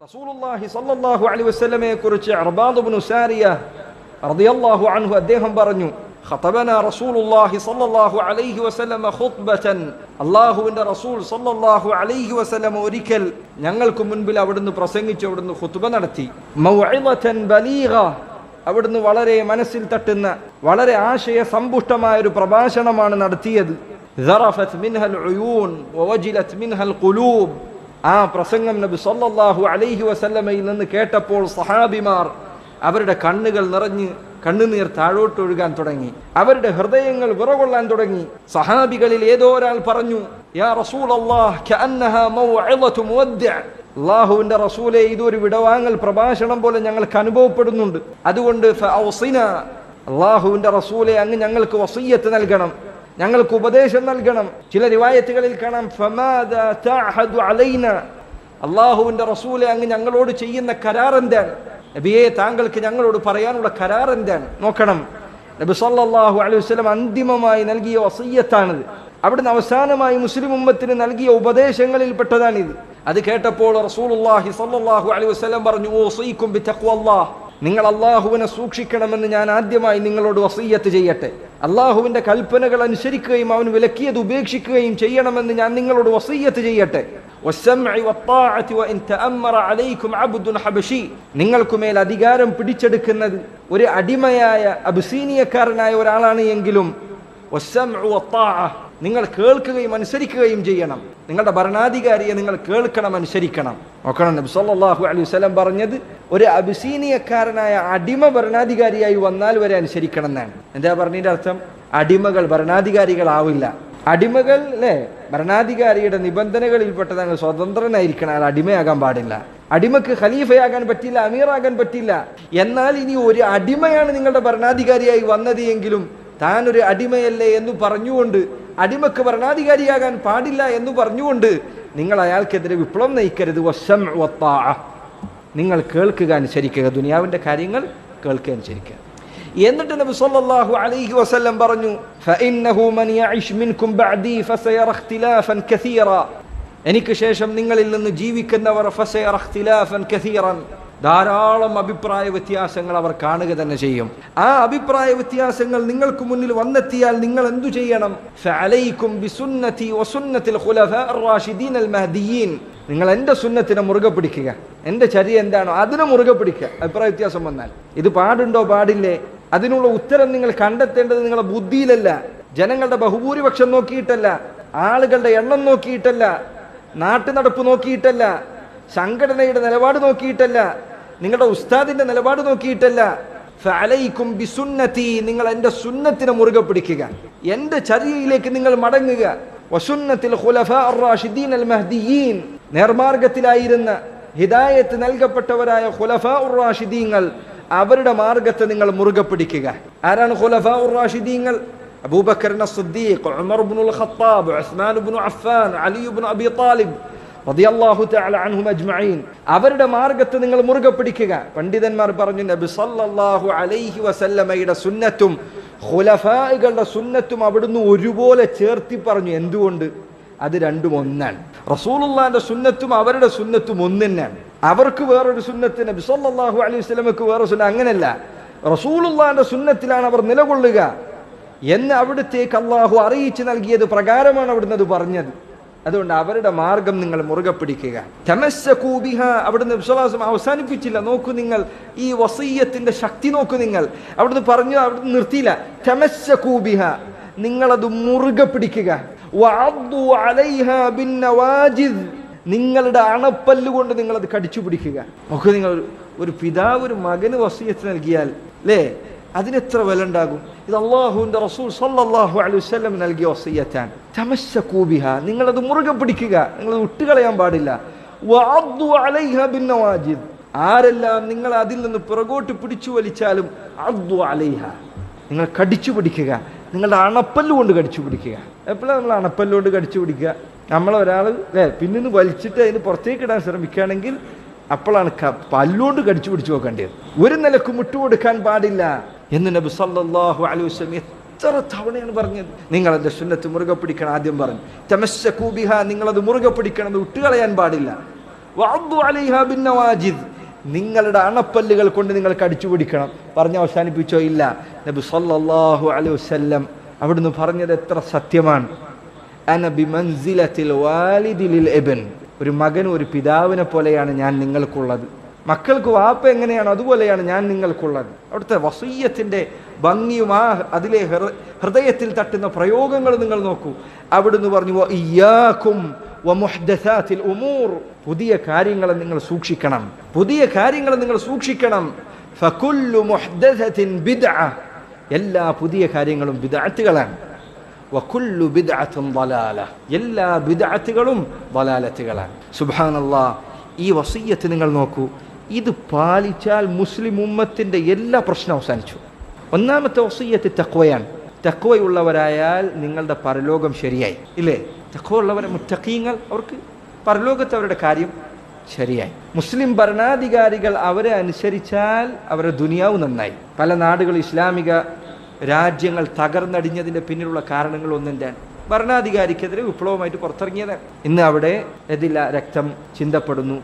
റസൂലുള്ളാഹി സ്വല്ലല്ലാഹു അലൈഹി വസല്ലമയെ കുറിച്ച് അർബാദ് ഇബ്നു സാരിയ റളിയല്ലാഹു അൻഹു അദ്ദേഹം പറഞ്ഞു ഖതബന റസൂലുള്ളാഹി സ്വല്ലല്ലാഹു അലൈഹി വസല്ലമ ഖുത്ബതൻ അല്ലാഹുവിന്റെ റസൂൽ സ്വല്ലല്ലാഹു അലൈഹി വസല്ലമ ഒരിക്കൽ ഞങ്ങൾക്ക് മുൻപിൽ അവിടുന്ന് പ്രസംഗിച്ചു അവിടുന്ന് ഖുത്ബ നടത്തി മൗഇളതൻ ബലീഗ അവിടുന്ന് വളരെ മനസ്സിൽ തട്ടുന്ന വളരെ ആശയ സമ്പുഷ്ടമായ ഒരു പ്രഭാഷണമാണ് നടത്തിയത് ذرفت منها العيون ووجلت منها القلوب ആ പ്രസംഗം നബി സല്ലല്ലാഹു അലൈഹി വസല്ലമയിൽ നിന്ന് കേട്ടപ്പോൾ സഹാബിമാർ അവരുടെ കണ്ണുകൾ നിറഞ്ഞ് കണ്ണുനീർ താഴോട്ടൊഴുകാൻ തുടങ്ങി. അവരുടെ ഹൃദയങ്ങൾ വിറകൊള്ളാൻ തുടങ്ങി. സഹാബികളിൽ ഏതോ ഒരാൾ പറഞ്ഞു യാ അള്ളാഹുവിന്റെ റസൂലെ ഇതൊരു വിടവാങ്ങൽ പ്രഭാഷണം പോലെ ഞങ്ങൾക്ക് അനുഭവപ്പെടുന്നുണ്ട്. അതുകൊണ്ട് അള്ളാഹുവിന്റെ റസൂലെ അങ്ങ് ഞങ്ങൾക്ക് വസീയത്ത് നൽകണം. ഞങ്ങൾക്ക് ഉപദേശം നൽകണം. ചില റിവായത്തുകളിൽ കാണാം അള്ളാഹുവിന്റെ റസൂലെ അങ്ങ് ഞങ്ങളോട് ചെയ്യുന്ന കരാർ എന്താണ്? നബിയെ താങ്കൾക്ക് ഞങ്ങളോട് പറയാനുള്ള കരാർ എന്താണ്? നോക്കണം. നബി സല്ലാഹു അലൈഹി വസല്ലം അന്തിമമായി നൽകിയ വസയ്യത്താണിത് അവിടുന്ന് അവസാനമായി മുസ്ലിം ഉമ്മത്തിന് നൽകിയ ഉപദേശങ്ങളിൽ പെട്ടതാണിത് അത് കേട്ടപ്പോൾ സല്ലല്ലാഹു അലൈഹി വസല്ലം പറഞ്ഞു ഓ ബിത്തഖ്വല്ലാഹ് നിങ്ങൾ അള്ളാഹുവിനെ സൂക്ഷിക്കണമെന്ന് ഞാൻ ആദ്യമായി നിങ്ങളോട് വസീയത്ത് ചെയ്യട്ടെ. അള്ളാഹുവിന്റെ കൽപ്പനകൾ അനുസരിക്കുകയും അവൻ വിലക്കിയത് ഉപേക്ഷിക്കുകയും ചെയ്യണമെന്ന് ഞാൻ നിങ്ങളോട് വസീയത്ത് ചെയ്യട്ടെ. നിങ്ങൾക്കുമേൽ അധികാരം പിടിച്ചെടുക്കുന്നത് ഒരു അടിമയായ അബ്സീനിയക്കാരനായ ഒരാളാണ് എങ്കിലും നിങ്ങൾ കേൾക്കുകയും അനുസരിക്കുകയും ചെയ്യണം. നിങ്ങളുടെ ഭരണാധികാരിയെ നിങ്ങൾ കേൾക്കണം അനുസരിക്കണം. നോക്കണം നബി സല്ലാഹു അലൈഹി വസല്ലം പറഞ്ഞത് ഒരു അബിസീനിയക്കാരനായ അടിമ ഭരണാധികാരിയായി വന്നാൽ വരെ അനുസരിക്കണം എന്നാണ്. എന്താ പറഞ്ഞതിന്റെ അർത്ഥം? അടിമകൾ ഭരണാധികാരികളാവില്ല. അടിമകൾ അല്ലേ ഭരണാധികാരിയുടെ നിബന്ധനകളിൽപ്പെട്ടതാണ് സ്വതന്ത്രനായിരിക്കണം. അയാൾ അടിമയാകാൻ പാടില്ല. അടിമക്ക് ഖലീഫയാകാൻ പറ്റില്ല അമീറാകാൻ പറ്റില്ല. എന്നാൽ ഇനി ഒരു അടിമയാണ് നിങ്ങളുടെ ഭരണാധികാരിയായി വന്നത് എങ്കിലും താൻ ഒരു അടിമയല്ലേ എന്ന് പറഞ്ഞുകൊണ്ട് അടിമക്ക് ഭരണാധികാരിയാകാൻ പാടില്ല എന്ന് പറഞ്ഞുകൊണ്ട് നിങ്ങൾ അയാൾക്കെതിരെ വിപ്ലവം നയിക്കരുത്. വശം. നിങ്ങൾ കേൾക്കുക അനുസരിക്കുക. ദുനിയാവിന്റെ കാര്യങ്ങൾ കേൾക്കുക അനുസരിക്കുക. എന്നിട്ട് നബി സല്ലല്ലാഹു അലൈഹി വസല്ലം പറഞ്ഞു ഫഇന്നഹു മൻ യഇഷ് മിൻകും ബഅദി ഫസയറ ഇഖ്തിലാഫൻ കസീറ. എനിക്ക് ശേഷം നിങ്ങളിൽ നിന്ന് ജീവിക്കുന്നവർ ഫസയറ ഇഖ്തിലാഫൻ കസീറൻ. ധാരാളം അഭിപ്രായ വ്യത്യാസങ്ങൾ അവർ കാണുക തന്നെ ചെയ്യും. ആ അഭിപ്രായ വ്യത്യാസങ്ങൾ നിങ്ങൾക്ക് മുന്നിൽ വന്നെത്തിയാൽ നിങ്ങൾ എന്തു ചെയ്യണം? നിങ്ങൾ എന്റെ സുന്നത്തിനെ മുറുകെ പിടിക്കുക. എന്റെ ചരി എന്താണോ അതിനെ മുറുകെ പിടിക്കുക. അഭിപ്രായ വ്യത്യാസം വന്നാൽ. ഇത് പാടുണ്ടോ? പാടില്ലേ? അതിനുള്ള ഉത്തരം നിങ്ങൾ കണ്ടെത്തേണ്ടത് നിങ്ങളുടെ ബുദ്ധിയിലല്ല. ജനങ്ങളുടെ ബഹുഭൂരിപക്ഷം നോക്കിയിട്ടല്ല. ആളുകളുടെ എണ്ണം നോക്കിയിട്ടല്ല. നാട്ടു നടപ്പ് നോക്കിയിട്ടല്ല. സംഘടനയുടെ നിലപാട് നോക്കിയിട്ടല്ല. നിങ്ങളുടെ ഉസ്താദിന്റെ നിലപാട് നോക്കിയിട്ടല്ല. ഫലൈക്കും ബിസുന്നത്തി നിങ്ങൾ എന്റെ സുന്നത്തിനെ മുറുകെ പിടിക്കുക. എന്റെ ചര്യയിലേക്ക് നിങ്ങൾ മടങ്ങുക. വസുന്നത്തിൽ അർ-റാഷിദീൻ അൽ-മഹ്ദിയീൻ നേർമാർഗത്തിലായിരുന്ന ഹിദായത്ത് നൽകപ്പെട്ടവരായ ഹുലഫ ഉർ-റാഷിദീങ്ങൾ അവരുടെ മാർഗത്തെ നിങ്ങൾ മുറുകെ പിടിക്കുക. ആരാണ് ഖുലഫ ഉറാഷിദീങ്ങൾ അബൂബക്കറിന Siddiq Umar Khattab Usman Affan Ali Abi Talib. അജ്മഈൻ. അവരുടെ മാർഗത്ത് നിങ്ങൾ മുറുകെ പിടിക്കുക. പണ്ഡിതന്മാർ പറഞ്ഞു നബി സല്ലല്ലാഹു അലൈഹി വസല്ലമയുടെ സുന്നത്തും ഖുലഫാകളുടെ സുന്നത്തും അവിടുന്ന് ഒരുപോലെ ചേർത്തി പറഞ്ഞു. എന്തുകൊണ്ട്? അത് രണ്ടും ഒന്നാണ്. റസൂലുള്ളാന്റെ സുന്നത്തും അവരുടെ സുന്നത്തും ഒന്ന് തന്നെയാണ് അവർക്ക് വേറൊരു സുന്നത്ത് നബി സല്ലല്ലാഹു അലൈഹി വസല്ലമക്ക് വേറെ സുന്ന അങ്ങനെയല്ല റസൂലുള്ളാന്റെ സുന്നത്തിലാണ് അവർ നിലകൊള്ളുക. എന്ന് അവിടുത്തേക്ക് അള്ളാഹു അറിയിച്ചു നൽകിയത് പ്രകാരമാണ് അവിടുന്ന് അത് പറഞ്ഞത്. അതുകൊണ്ട് അവരുടെ മാർഗം നിങ്ങൾ മുറുകെ പിടിക്കുക. തമസ്സകൂ കൂബിഹ അവിടുന്ന് വിശ്വാസം അവസാനിപ്പിച്ചില്ല. നോക്കൂ നിങ്ങൾ ഈ വസയ്യത്തിന്റെ ശക്തി നോക്കൂ നിങ്ങൾ. അവിടുന്ന് പറഞ്ഞു അവിടുന്ന് നിർത്തിയില്ല. തമസ്സകൂ കൂബിഹ നിങ്ങളത് മുറുകെ പിടിക്കുക. നിങ്ങളുടെ അണപ്പല്ല് കൊണ്ട് നിങ്ങൾ അത് കടിച്ചു പിടിക്കുക. നോക്കൂ നിങ്ങൾ ഒരു പിതാവ് ഒരു മകന് വസീയത്ത് നൽകിയാൽ അല്ലേ അതിനെത്ര വില ഉണ്ടാകും ഇത് അള്ളാഹുവിന്റെ റസൂൽ സല്ലാഹു അലൈഹി വസല്ലം നൽകിയ ഒസയ്യത്താൻ ചമശ കൂബിഹ നിങ്ങളത് മുറുകെ പിടിക്കുക. നിങ്ങൾ വിട്ടുകളയാൻ പാടില്ല. ആരെല്ലാം നിങ്ങൾ അതിൽ നിന്ന് പുറകോട്ട് പിടിച്ചു വലിച്ചാലും അദ്ദു അലൈഹ. നിങ്ങൾ കടിച്ചു പിടിക്കുക. നിങ്ങളുടെ അണപ്പല്ല് കൊണ്ട് കടിച്ചു പിടിക്കുക. എപ്പോഴാണ് നമ്മൾ അണപ്പല്ല് കൊണ്ട് കടിച്ചു പിടിക്കുക? നമ്മളൊരാൾ അല്ലേ പിന്നിന്ന് വലിച്ചിട്ട് അതിന് പുറത്തേക്ക് ഇടാൻ ശ്രമിക്കുകയാണെങ്കിൽ അപ്പോഴാണ് പല്ലുകൊണ്ട് കടിച്ചു പിടിച്ചു നോക്കേണ്ടത് ഒരു നിലക്കും വിട്ടുകൊടുക്കാൻ പാടില്ല. എന്ന് നബി സല്ലാഹു അലൈഹി വസല്ലം എത്ര തവണയാണ് പറഞ്ഞത്? നിങ്ങൾ എന്റെ സുന്നത്ത് മുറുകെ പിടിക്കണം ആദ്യം പറഞ്ഞു. തമസ്സകൂബിഹ നിങ്ങളത് മുറുകെ പിടിക്കണം വിട്ടുകളയാൻ പാടില്ല. ബിന്നവാജിദ്. നിങ്ങളുടെ അണപ്പല്ലുകൾ കൊണ്ട് നിങ്ങൾ കടിച്ചു പിടിക്കണം. പറഞ്ഞ് അവസാനിപ്പിച്ചോ? ഇല്ല. നബി സല്ലാഹു അലൈഹി വസ്ല്ലം അവിടുന്ന് പറഞ്ഞത് എത്ര സത്യമാണ്? ഒരു മകനും ഒരു പിതാവിനെ പോലെയാണ് ഞാൻ നിങ്ങൾക്കുള്ളത്. മക്കൾക്ക് വാപ്പ എങ്ങനെയാണോ അതുപോലെയാണ് ഞാൻ നിങ്ങൾക്കുള്ളത്. അവിടുത്തെ വസൂയത്തിന്റെ ഭംഗിയും ആ അതിലെ ഹൃദയത്തിൽ തട്ടുന്ന പ്രയോഗങ്ങൾ നിങ്ങൾ നോക്കൂ. അവിടുന്ന് പറഞ്ഞു ഇയാക്കും ഉമൂർ. പുതിയ കാര്യങ്ങളെ നിങ്ങൾ സൂക്ഷിക്കണം. പുതിയ കാര്യങ്ങളെ നിങ്ങൾ സൂക്ഷിക്കണം. ഫകുല്ലു എല്ലാ പുതിയ കാര്യങ്ങളും ബിദാത്തുകളാണ് എല്ലാ ബിദാത്തുകളും ളലാലത്തുകളാണ് സുബ്ഹാനല്ലാഹ് ഈ വസീയത്ത് നിങ്ങൾ നോക്കൂ. ഇത് പാലിച്ചാൽ മുസ്ലിം ഉമ്മത്തിന്റെ എല്ലാ പ്രശ്നവും അവസാനിച്ചു. ഒന്നാമത്തെ ഒസയ്യത്ത് തക്വയാണ് തക്വയുള്ളവരായാൽ നിങ്ങളുടെ പരലോകം ശരിയായി. ഇല്ലേ? തക്വ ഉള്ളവരെ മുറ്റക്കീങ്ങൾ അവർക്ക് പരലോകത്ത് അവരുടെ കാര്യം ശരിയായി. മുസ്ലിം ഭരണാധികാരികൾ അവരെ അനുസരിച്ചാൽ അവരുടെ ദുനിയാവ് നന്നായി. പല നാടുകൾ ഇസ്ലാമിക രാജ്യങ്ങൾ തകർന്നടിഞ്ഞതിന്റെ പിന്നിലുള്ള കാരണങ്ങൾ ഒന്നെന്താണ്? ഭരണാധികാരിക്കെതിരെ വിപ്ലവമായിട്ട് പുറത്തിറങ്ങിയതാണ്. ഇന്ന് അവിടെ എതില്ല രക്തം ചിന്തപ്പെടുന്നു.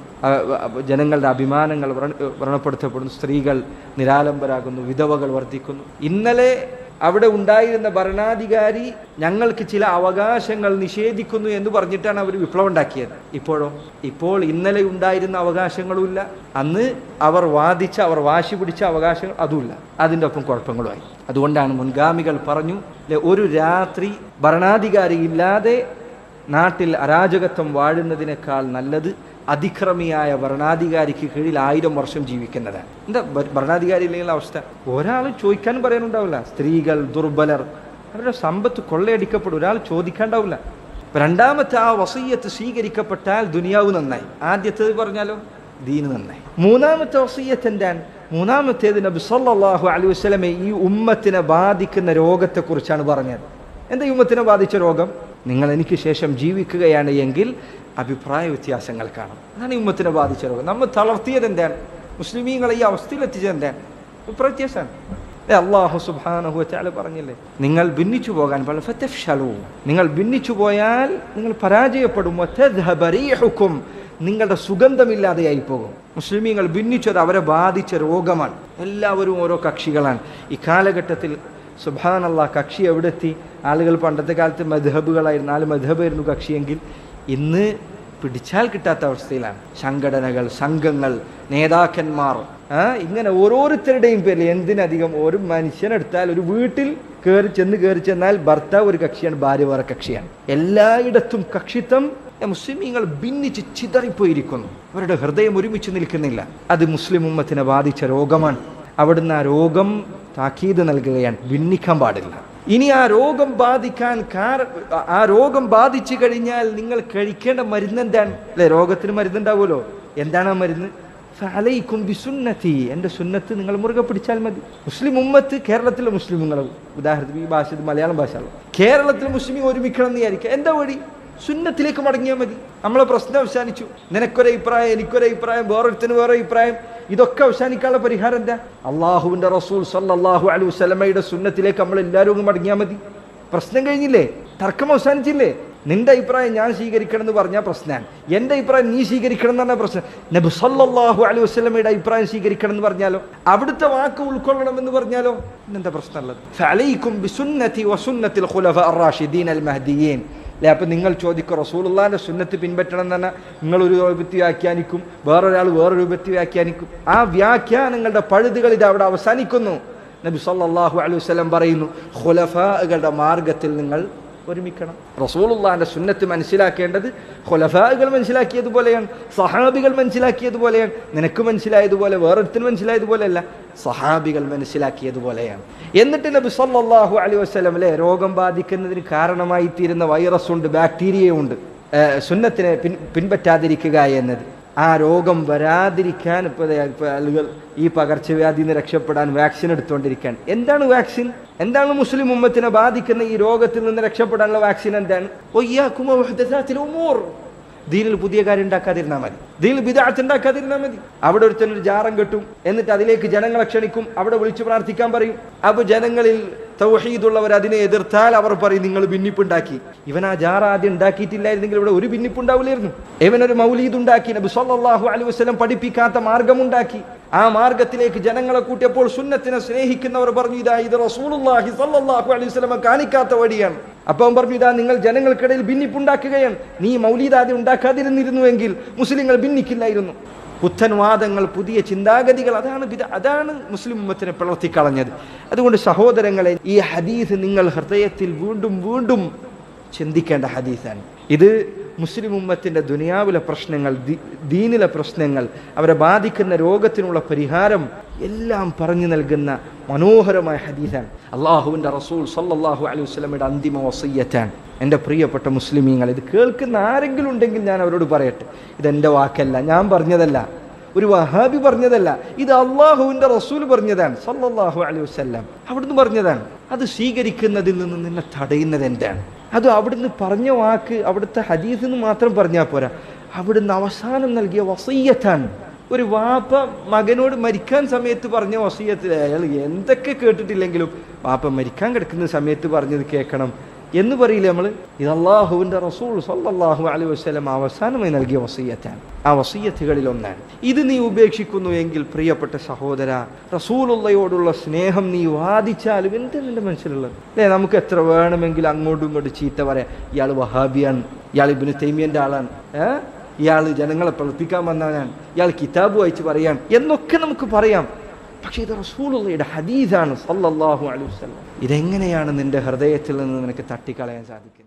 ജനങ്ങളുടെ അഭിമാനങ്ങൾ വ്രണ- വ്രണപ്പെടുത്തപ്പെടുന്നു. സ്ത്രീകൾ നിരാലംബരാകുന്നു. വിധവകൾ വർദ്ധിക്കുന്നു. ഇന്നലെ അവിടെ ഉണ്ടായിരുന്ന ഭരണാധികാരി ഞങ്ങൾക്ക് ചില അവകാശങ്ങൾ നിഷേധിക്കുന്നു എന്ന് പറഞ്ഞിട്ടാണ് അവർ വിപ്ലവം ഉണ്ടാക്കിയത്. ഇപ്പോഴോ? ഇപ്പോൾ ഇന്നലെ ഉണ്ടായിരുന്ന അവകാശങ്ങളുമില്ല. അന്ന് അവർ വാദിച്ച അവർ വാശി പിടിച്ച അവകാശങ്ങൾ അതുമില്ല. അതിന്റെ ഒപ്പം കുഴപ്പങ്ങളുമായി. അതുകൊണ്ടാണ് മുൻഗാമികൾ പറഞ്ഞു "ലെ, ഒരു രാത്രി ഭരണാധികാരി ഇല്ലാതെ നാട്ടിൽ അരാജകത്വം വാഴുന്നതിനേക്കാൾ നല്ലത് അതിക്രമിയായ ഭരണാധികാരിക്ക് കീഴിൽ ആയിരം വർഷം ജീവിക്കുന്നത്. എന്താ ഭരണാധികാരി ഇല്ലെങ്കിൽ അവസ്ഥ? ഒരാൾ ചോദിക്കാനും പറയാനുണ്ടാവില്ല. സ്ത്രീകൾ ദുർബലർ അവരുടെ സമ്പത്ത് കൊള്ളയടിക്കപ്പെടും. ഒരാൾ ചോദിക്കാണ്ടാവില്ല രണ്ടാമത്തെ ആ വസയ്യത്ത് സ്വീകരിക്കപ്പെട്ടാൽ ദുനിയാവ് നന്നായി. ആദ്യത്തേത് പറഞ്ഞാലോ? ദീന് നന്നായി. മൂന്നാമത്തെ വസയ്യത്ത് എന്താണ്? മൂന്നാമത്തേത് നബി സല്ലാഹു അലൈഹി വസ്ലമെ ഈ ഉമ്മത്തിനെ ബാധിക്കുന്ന രോഗത്തെക്കുറിച്ചാണ് പറഞ്ഞത്. എന്താ ഈ ഉമ്മത്തിനെ ബാധിച്ച രോഗം? നിങ്ങൾ എനിക്ക് ശേഷം ജീവിക്കുകയാണ് എങ്കിൽ അഭിപ്രായ വ്യത്യാസങ്ങൾ കാണും. അതാണ് ഈ ഉമ്മത്തിനെ ബാധിച്ച രോഗം. നമ്മൾ തളർത്തിയത് എന്താണ്? മുസ്ലിമീങ്ങളെ ഈ അവസ്ഥയിൽ എത്തിച്ചത് എന്താണ് അഭിപ്രായ വ്യത്യാസമാണ് അള്ളാഹു സുബാനഹു വതആല പറഞ്ഞില്ലേ നിങ്ങൾ ഭിന്നിച്ചു പോകാൻ പറഞ്ഞു നിങ്ങൾ ഭിന്നിച്ചു പോയാൽ നിങ്ങൾ പരാജയപ്പെടും. റീഹുക്കും. നിങ്ങളുടെ സുഗന്ധമില്ലാതെയായി പോകും മുസ്ലിമീങ്ങൾ ഭിന്നിച്ചത് അവരെ ബാധിച്ച രോഗമാണ്. എല്ലാവരും ഓരോ കക്ഷികളാണ്. ഈ കാലഘട്ടത്തിൽ സുബാനല്ല കക്ഷി എവിടെത്തി? ആളുകൾ പണ്ടത്തെ കാലത്ത് മധബുകളായിരുന്നു നാല് മധബായിരുന്നു കക്ഷിയെങ്കിൽ. ഇന്ന് പിടിച്ചാൽ കിട്ടാത്ത അവസ്ഥയിലാണ്. സംഘടനകൾ സംഘങ്ങൾ നേതാക്കന്മാർ. ഇങ്ങനെ ഓരോരുത്തരുടെയും പേരിൽ എന്തിനധികം ഒരു മനുഷ്യനെടുത്താൽ ഒരു വീട്ടിൽ കയറി ചെന്ന് കയറി ചെന്നാൽ ഭർത്താവ് ഒരു കക്ഷിയാണ് ഭാര്യ വേറെ കക്ഷിയാണ്. എല്ലായിടത്തും കക്ഷിത്വം. മുസ്ലിമീങ്ങൾ ഭിന്നിച്ച് ചിതറിപ്പോയിരിക്കുന്നു. അവരുടെ ഹൃദയം ഒരുമിച്ച് നിൽക്കുന്നില്ല. അത് മുസ്ലിം ഉമ്മത്തിനെ ബാധിച്ച രോഗമാണ്. അവിടുന്ന് ആ രോഗം താക്കീത് നൽകുകയാണ്. ഭിന്നിക്കാൻ പാടില്ല. ഇനി ആ രോഗം ബാധിക്കാൻ ആ രോഗം ബാധിച്ചു കഴിഞ്ഞാൽ നിങ്ങൾ കഴിക്കേണ്ട മരുന്ന് എന്താണ്? അല്ലെ രോഗത്തിന് മരുന്നുണ്ടാവുമല്ലോ എന്താണ് ആ മരുന്ന്? അലൈക്കും ബിസുന്നത്തി. എന്റെ സുന്നത്ത് നിങ്ങൾ മുറുകെ പിടിച്ചാൽ മതി. മുസ്ലിം ഉമ്മത്ത് കേരളത്തിലെ മുസ്ലിമുകൾ ഉദാഹരണത്തിന് ഈ ഭാഷ മലയാളം ഭാഷ കേരളത്തിലെ മുസ്ലിം ഒരുമിക്കണം എന്ന് വിചാരിക്കുക. എന്താ വഴി? സുന്നത്തിലേക്ക് മടങ്ങിയാൽ മതി. നമ്മളെ പ്രശ്നം അവസാനിച്ചു. നിനക്കൊരഭിപ്രായം എനിക്കൊരഭിപ്രായം വേറൊരുത്തിന് വേറെ അഭിപ്രായം ഇതൊക്കെ അവസാനിക്കാനുള്ള പരിഹാരം എന്താ? അള്ളാഹുവിന്റെ റസൂൽ സല്ലാഹു അലൈഹി വസല്ലമയുടെ സുന്നത്തിലേക്ക് നമ്മൾ എല്ലാവരും മടങ്ങിയാൽ മതി. പ്രശ്നം കഴിഞ്ഞില്ലേ? തർക്കം അവസാനിച്ചില്ലേ? നിന്റെ അഭിപ്രായം ഞാൻ സ്വീകരിക്കണം എന്ന് പറഞ്ഞാൽ പ്രശ്നമാണ് എന്റെ അഭിപ്രായം നീ സ്വീകരിക്കണം എന്ന് പറഞ്ഞാൽ പ്രശ്നം. നബി സല്ലാഹു അലൈഹി വസ്ലമയുടെ അഭിപ്രായം സ്വീകരിക്കണം എന്ന് പറഞ്ഞാലോ? അവിടുത്തെ വാക്ക് ഉൾക്കൊള്ളണം എന്ന് പറഞ്ഞാലോ? എന്താ പ്രശ്നമുള്ളത്? അല്ലെ? അപ്പം നിങ്ങൾ ചോദിക്കുക റസൂലുള്ളാന്റെ സുന്നത്ത് പിൻപറ്റണം തന്നെ നിങ്ങളൊരു ഒരു വ്യാഖ്യാനിക്കും വേറൊരാൾ വേറെ രൂപത്തി വ്യാഖ്യാനിക്കും. ആ വ്യാഖ്യാനങ്ങളുടെ പഴുതുകൾ ഇത് അവിടെ അവസാനിക്കുന്നു. നബി സല്ലാഹു അലൈഹി പറയുന്നു ഖുലഫകളുടെ മാർഗത്തിൽ നിങ്ങൾ ഒരുമിക്കണം. റസൂലുള്ളാന്റെ സുന്നത്ത് മനസ്സിലാക്കേണ്ടത് ഖുലഫാകൾ മനസ്സിലാക്കിയതുപോലെയാണ് സഹാബികൾ മനസ്സിലാക്കിയതുപോലെയാണ് നിനക്ക് മനസ്സിലായതുപോലെ വേറൊരുത്തിന് മനസ്സിലായതുപോലെയല്ല സഹാബികൾ മനസ്സിലാക്കിയതുപോലെയാണ്. എന്നിട്ട് നബി സല്ലാഹു അലൈഹി വസല്ലം അല്ലേ രോഗം ബാധിക്കുന്നതിന് കാരണമായി തീരുന്ന വൈറസ് ഉണ്ട് ബാക്ടീരിയ ഉണ്ട് സുന്നത്തിനെ പിൻ പിൻപറ്റാതിരിക്കുക എന്നത്. ആ രോഗം വരാതിരിക്കാൻ ഇപ്പോൾ ആളുകൾ ഈ പകർച്ചവ്യാധിയിൽ നിന്ന് രക്ഷപ്പെടാൻ വാക്സിൻ എടുത്തുകൊണ്ടിരിക്കാൻ എന്താണ് വാക്സിൻ? എന്താണ് മുസ്ലിം ഉമ്മത്തിനെ ബാധിക്കുന്ന ഈ രോഗത്തിൽ നിന്ന് രക്ഷപ്പെടാനുള്ള വാക്സിൻ എന്താണ്? ഒയ്യാക്കുമോ ദീനിൽ പുതിയ കാര്യം ഉണ്ടാക്കാതിരുന്നാൽ മതി. ദീനിൽ ബിദാത്ത് ഉണ്ടാക്കാതിരുന്നാൽ മതി. അവിടെ ഒരുത്തൻ ഒരു ജാറം കെട്ടും എന്നിട്ട് അതിലേക്ക് ജനങ്ങളെ ക്ഷണിക്കും അവിടെ വിളിച്ചു പ്രാർത്ഥിക്കാൻ പറയും. അപ്പൊ ജനങ്ങളിൽ തൗഹീദുള്ളവർ അതിനെ എതിർത്താൽ അവർ പറയും നിങ്ങൾ ഭിന്നിപ്പുണ്ടാക്കി. ഇവൻ ആ ജാറ ആദ്യം ഉണ്ടാക്കിയിട്ടില്ലായിരുന്നെങ്കിൽ ഇവിടെ ഒരു ഭിന്നിപ്പുണ്ടാവില്ലായിരുന്നു. ഇവനൊരു മൗലീദ് ഉണ്ടാക്കി നബി സല്ലല്ലാഹു അലൈഹി വസ്ലം പഠിപ്പിക്കാത്ത മാർഗമുണ്ടാക്കി. ആ മാർഗത്തിലേക്ക് ജനങ്ങളെ കൂട്ടിയപ്പോൾ സുന്നത്തിനെ സ്നേഹിക്കുന്നവർ പറഞ്ഞു ഇതാ ഇത് റസൂലുള്ളാഹി സല്ലല്ലാഹു അലൈഹി കാണിക്കാത്ത വഴിയാണ്. അപ്പം പറഞ്ഞു ഇതാ നിങ്ങൾ ജനങ്ങൾക്കിടയിൽ ഭിന്നിപ്പുണ്ടാക്കുകയാണ്. നീ മൗലീദാദി ഉണ്ടാക്കാതിരുന്നിരുന്നുവെങ്കിൽ മുസ്ലിങ്ങൾ ഭിന്നിക്കില്ലായിരുന്നു. പുത്തൻവാദങ്ങൾ പുതിയ ചിന്താഗതികൾ അതാണ് അതാണ് മുസ്ലിം ഉമ്മത്തിനെ പിളർത്തിക്കളഞ്ഞത് അതുകൊണ്ട് സഹോദരങ്ങളെ ഈ ഹദീസ് നിങ്ങൾ ഹൃദയത്തിൽ വീണ്ടും വീണ്ടും ചിന്തിക്കേണ്ട ഹദീസാണ്. ഇത് മുസ്ലിം ഉമ്മത്തിന്റെ ദുനിയാവിലെ പ്രശ്നങ്ങൾ ദീനിലെ പ്രശ്നങ്ങൾ അവരെ ബാധിക്കുന്ന രോഗത്തിനുള്ള പരിഹാരം എല്ലാം പറഞ്ഞു നൽകുന്ന മനോഹരമായ ഹദീസാണ്. അള്ളാഹുവിന്റെ റസൂൽ സല്ലാഹു അലൈഹി വസല്ലമയുടെ അന്തിമ വസയ്യറ്റാണ് എന്റെ പ്രിയപ്പെട്ട മുസ്ലിമീങ്ങൾ ഇത് കേൾക്കുന്ന ആരെങ്കിലും ഉണ്ടെങ്കിൽ ഞാൻ അവരോട് പറയട്ടെ. ഇതെന്റെ വാക്കല്ല ഞാൻ പറഞ്ഞതല്ല. ഒരു വഹാബി പറഞ്ഞതല്ല. ഇത് അള്ളാഹുവിന്റെ റസൂൽ പറഞ്ഞതാണ് സല്ലാഹു അലൈഹി വസല്ലം. അവിടുന്ന് പറഞ്ഞതാണ് അത് സ്വീകരിക്കുന്നതിൽ നിന്ന് നിന്നെ തടയുന്നത് എന്താണ്? അത് അവിടുന്ന് പറഞ്ഞ വാക്ക് അവിടുത്തെ ഹദീസ് എന്ന് മാത്രം പറഞ്ഞാൽ പോരാ. അവിടുന്ന് അവസാനം നൽകിയ വസയ്യത്താണ് ഒരു വാപ്പ മകനോട് മരിക്കാൻ സമയത്ത് പറഞ്ഞ വസീയത്തിൽ അയാൾ എന്തൊക്കെ കേട്ടിട്ടില്ലെങ്കിലും വാപ്പ മരിക്കാൻ കിടക്കുന്ന സമയത്ത് പറഞ്ഞത് കേൾക്കണം. എന്ന് പറയില്ലേ നമ്മൾ ഇത് അള്ളാഹുവിന്റെ റസൂൾ സല്ലാഹു അലൈഹി വസ്ലം അവസാനമായി നൽകിയ വസീയത്താണ്. ആ വസീയത്തുകളിൽ ഒന്നാണ്. ഇത് നീ ഉപേക്ഷിക്കുന്നു എങ്കിൽ പ്രിയപ്പെട്ട സഹോദര റസൂലുള്ളയോടുള്ള സ്നേഹം നീ വാദിച്ചാലും എന്താ നിന്റെ മനസ്സിലുള്ളത്? അല്ലേ? നമുക്ക് എത്ര വേണമെങ്കിലും അങ്ങോട്ടും ഇങ്ങോട്ടും ചീത്ത പറയാം. ഇയാൾ വഹാബിയാണ്. ഇയാൾ ഇബിന് തൈമിയന്റെ ആളാണ്. ഇയാൾ ജനങ്ങളെ പ്രവർത്തിക്കാൻ വന്നവനാണ്. ഇയാൾ കിതാബ് വായിച്ച് പറയാൻ എന്നൊക്കെ നമുക്ക് പറയാം. പക്ഷേ ഇത് റസൂലുള്ളയുടെ ഹദീസാണ് സല്ലല്ലാഹു അലൈഹി വസല്ലം. ഇതെങ്ങനെയാണ് നിന്റെ ഹൃദയത്തിൽ നിന്ന് നിനക്ക് തട്ടിക്കളയാൻ സാധിക്കുന്നത്